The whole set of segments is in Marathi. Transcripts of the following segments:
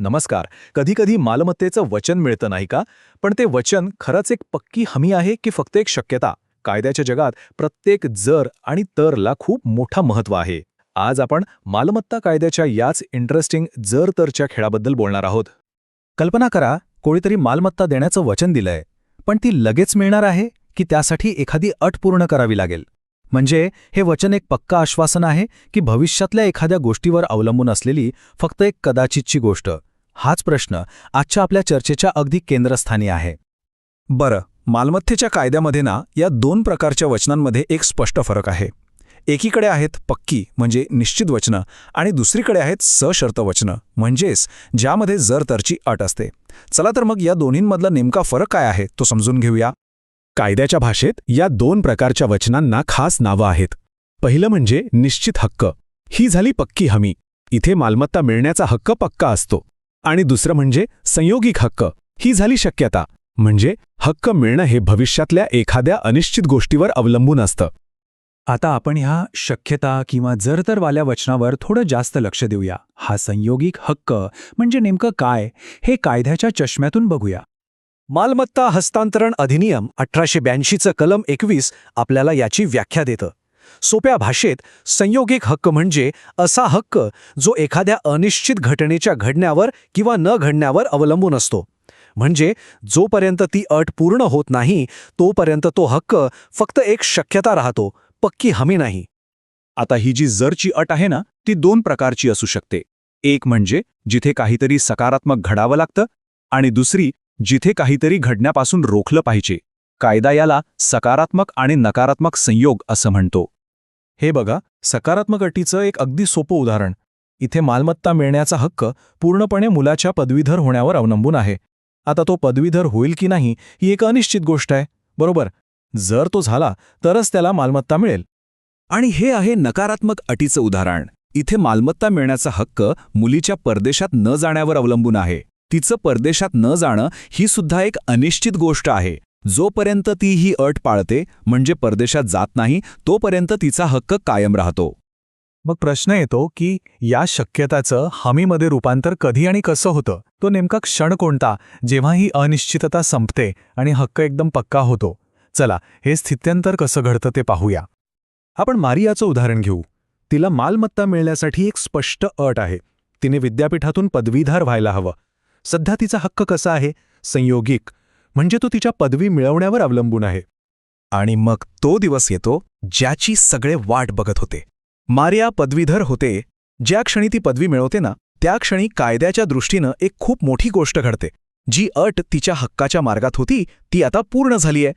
नमस्कार. कधीकधी मालमत्तेचं वचन मिळतं नाही का? पण ते वचन खरंच एक पक्की हमी आहे की फक्त एक शक्यता? कायद्याच्या जगात प्रत्येक जर आणि तरला खूप मोठा महत्त्व आहे. आज आपण मालमत्ता कायद्याच्या याच इंटरेस्टिंग जर तरच्या खेळाबद्दल बोलणार आहोत. कल्पना करा कोणीतरी मालमत्ता देण्याचं वचन दिलंय पण ती लगेच मिळणार आहे की त्यासाठी एखादी अट पूर्ण करावी लागेल? म्हणजे हे वचन एक पक्का आश्वासन आहे की भविष्यातल्या एखाद्या गोष्टीवर अवलंबून असलेली फक्त एक कदाचितची गोष्ट. हाच प्रश्न आजच्या आपल्या चर्चेच्या अगदी केंद्रस्थानी आहे. बरं मालमत्तेच्या कायद्यामध्ये ना या दोन प्रकारच्या वचनांमध्ये एक स्पष्ट फरक आहे. एकीकडे आहेत पक्की म्हणजे निश्चित वचनं आणि दुसरीकडे आहेत सशर्त वचनं म्हणजेच ज्यामध्ये जर तरची अट असते. चला तर मग या दोन्हींमधला नेमका फरक काय आहे तो समजून घेऊया. कायद्याच्या भाषेत या दोन प्रकारच्या वचनांना खास नावं आहेत. पहिलं म्हणजे निश्चित हक्क. ही झाली पक्की हमी. इथे मालमत्ता मिळण्याचा हक्क पक्का असतो. आणि दुसरं म्हणजे संयोगिक हक्क. ही झाली शक्यता. म्हणजे हक्क मिळणं हे भविष्यातल्या एखाद्या अनिश्चित गोष्टीवर अवलंबून असतं. आता आपण ह्या शक्यता किंवा जर तरवाल्या वचनावर थोडं जास्त लक्ष देऊया. हा संयोगिक हक्क म्हणजे नेमकं काय हे कायद्याच्या चष्म्यातून बघूया. मालमत्ता हस्तांतरण अधिनियम अठराशे ब्याऐंशीचं कलम एकवीस आपल्याला याची व्याख्या देतं. सोप्या भाषेत संयोगिक हक्क म्हणजे असा हक्क जो एखाद्या अनिश्चित घटनेच्या घडण्यावर किंवा न घडण्यावर अवलंबून असतो. म्हणजे जोपर्यंत ती अट पूर्ण होत नाही तोपर्यंत तो हक्क फक्त एक शक्यता राहतो पक्की हमी नाही. आता ही जी जरची अट आहे ना ती दोन प्रकारची असू शकते. एक म्हणजे जिथे काहीतरी सकारात्मक घडावं लागतं आणि दुसरी जिथे काहीतरी घडण्यापासून रोखलं पाहिजे. कायदा याला सकारात्मक आणि नकारात्मक संयोग असं म्हणतो. हे बघा सकारात्मक अटीचं एक अगदी सोपं उदाहरण. इथे मालमत्ता मिळण्याचा हक्क पूर्णपणे मुलाच्या पदवीधर होण्यावर अवलंबून आहे. आता तो पदवीधर होईल की नाही ही एक अनिश्चित गोष्ट आहे बरोबर? जर तो झाला तरच त्याला मालमत्ता मिळेल. आणि हे आहे नकारात्मक अटीचं उदाहरण. इथे मालमत्ता मिळण्याचा हक्क मुलीच्या परदेशात न जाण्यावर अवलंबून आहे. तिचं परदेशात न जाणं ही सुद्धा एक अनिश्चित गोष्ट आहे. जोपर्यंत ती ही अट पाळते म्हणजे परदेशात जात नाही तोपर्यंत तिचा हक्क कायम राहतो. मग प्रश्न येतो की या शक्यताचं हमीमध्ये रूपांतर कधी आणि कसं होतं? तो नेमका क्षण कोणता? जेव्हा ही अनिश्चितता संपते आणि हक्क एकदम पक्का होतो. चला हे स्थित्यंतर कसं घडतं ते पाहूया. आपण मारियाचं उदाहरण घेऊ. तिला मालमत्ता मिळण्यासाठी एक स्पष्ट अट आहे. तिने विद्यापीठातून पदवीधार व्हायला हवं. सध्या तिचा हक्क कसा आहे? संयोगिक म्हणजे तो तिच्या पदवी मिळवण्यावर अवलंबून आहे. आणि मग तो दिवस येतो ज्याची सगळे वाट बघत होते. मारिया पदवीधर होते ज्या क्षणी ती पदवी मिळवते ना त्या क्षणी कायद्याच्या दृष्टीनं एक खूप मोठी गोष्ट घडते. जी अट तिच्या हक्काच्या मार्गात होती ती आता पूर्ण झालीय.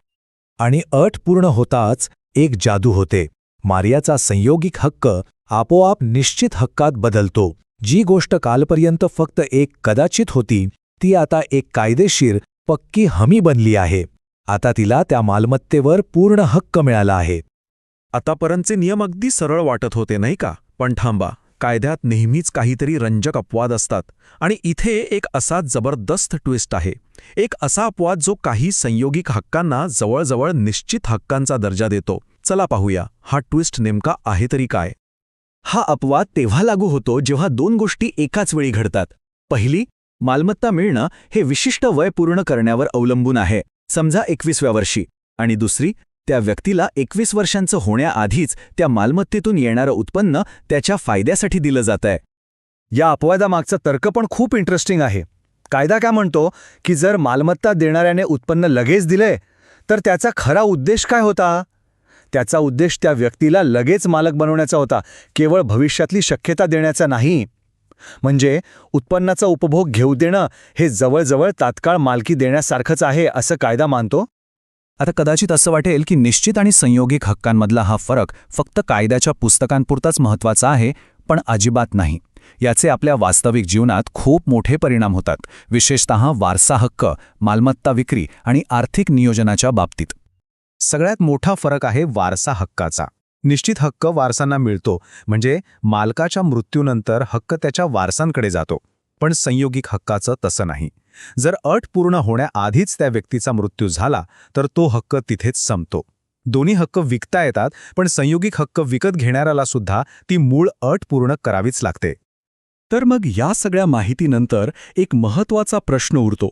आणि अट पूर्ण होताच एक जादू होते. मारियाचा संयोगिक हक्क आपोआप निश्चित हक्कात बदलतो. जी गोष्ट कालपर्यंत फक्त एक कदाचित होती ती आता एक कायदेशीर पक्की हमी बनली आहे. आता तिला त्या मालमत्तेवर पूर्ण हक्क मिळाला आहे. आतापर्यंतचे नियम अगदी सरळ वाटत होते नाही का? पण थांबा कायद्यात नेहमीच काहीतरी रंजक अपवाद असतात. आणि इथे एक असा जबरदस्त ट्विस्ट आहे. एक असा अपवाद जो काही संयोगिक हक्कांना जवळजवळ निश्चित हक्कांचा दर्जा देतो. चला पाहूया हा ट्विस्ट नेमका आहे तरी काय? हा अपवाद तेव्हा लागू होतो जेव्हा दोन गोष्टी एकाच वेळी घडतात. पहिली मालमत्ता मिळणं हे विशिष्ट वय पूर्ण करण्यावर अवलंबून आहे. समजा एकवीसव्या वर्षी. आणि दुसरी त्या व्यक्तीला एकवीस वर्षांचं होण्याआधीच त्या मालमत्तेतून येणारं उत्पन्न त्याच्या फायद्यासाठी दिलं जात आहे या अपवादामागचा तर्क पण खूप इंटरेस्टिंग आहे. कायदा काय म्हणतो? की जर मालमत्ता देणाऱ्याने उत्पन्न लगेच दिलंय तर त्याचा खरा उद्देश काय होता? त्याचा उद्देश त्या व्यक्तीला लगेच मालक बनवण्याचा होता. केवळ भविष्यातली शक्यता देण्याचा नाही. म्हणजे उत्पन्नाचा उपभोग घेऊ देणं हे जवळजवळ तात्काळ मालकी देण्यासारखंच आहे असं कायदा मानतो? आता कदाचित असं वाटेल की निश्चित आणि संयोगिक हक्कांमधला हा फरक फक्त कायद्याच्या पुस्तकांपुरताच महत्त्वाचा आहे पण अजिबात नाही. याचे आपल्या वास्तविक जीवनात खूप मोठे परिणाम होतात विशेषतः वारसा हक्क मालमत्ता विक्री आणि आर्थिक नियोजनाच्या बाबतीत. सगळ्यात मोठा फरक आहे वारसा हक्काचा. निश्चित हक्क वारसांना मिळतो. म्हणजे मालकाच्या मृत्यूनंतर हक्क त्याच्या वारसांकडे जातो. पण संयोगिक हक्काचं तसं नाही. जर अट पूर्ण होण्याआधीच त्या व्यक्तीचा मृत्यू झाला तर तो हक्क तिथेच संपतो. दोन्ही हक्क विकता येतात पण संयोगिक हक्क विकत घेणाऱ्याला सुद्धा ती मूळ अट पूर्ण करावीच लागते. तर मग या सगळ्या माहितीनंतर एक महत्त्वाचा प्रश्न उरतो.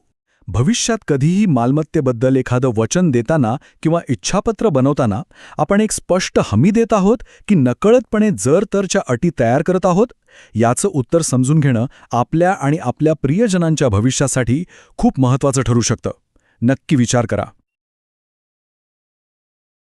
भविष्यात कधीही मालमत्तेबद्दल एखादं वचन देताना किंवा इच्छापत्र बनवताना आपण एक स्पष्ट हमी देत आहोत की नकळतपणे जर तरच्या अटी तयार करत आहोत? याचं उत्तर समजून घेणं आपल्या आणि आपल्या प्रियजनांच्या भविष्यासाठी खूप महत्वाचं ठरू शकतं. नक्की विचार करा.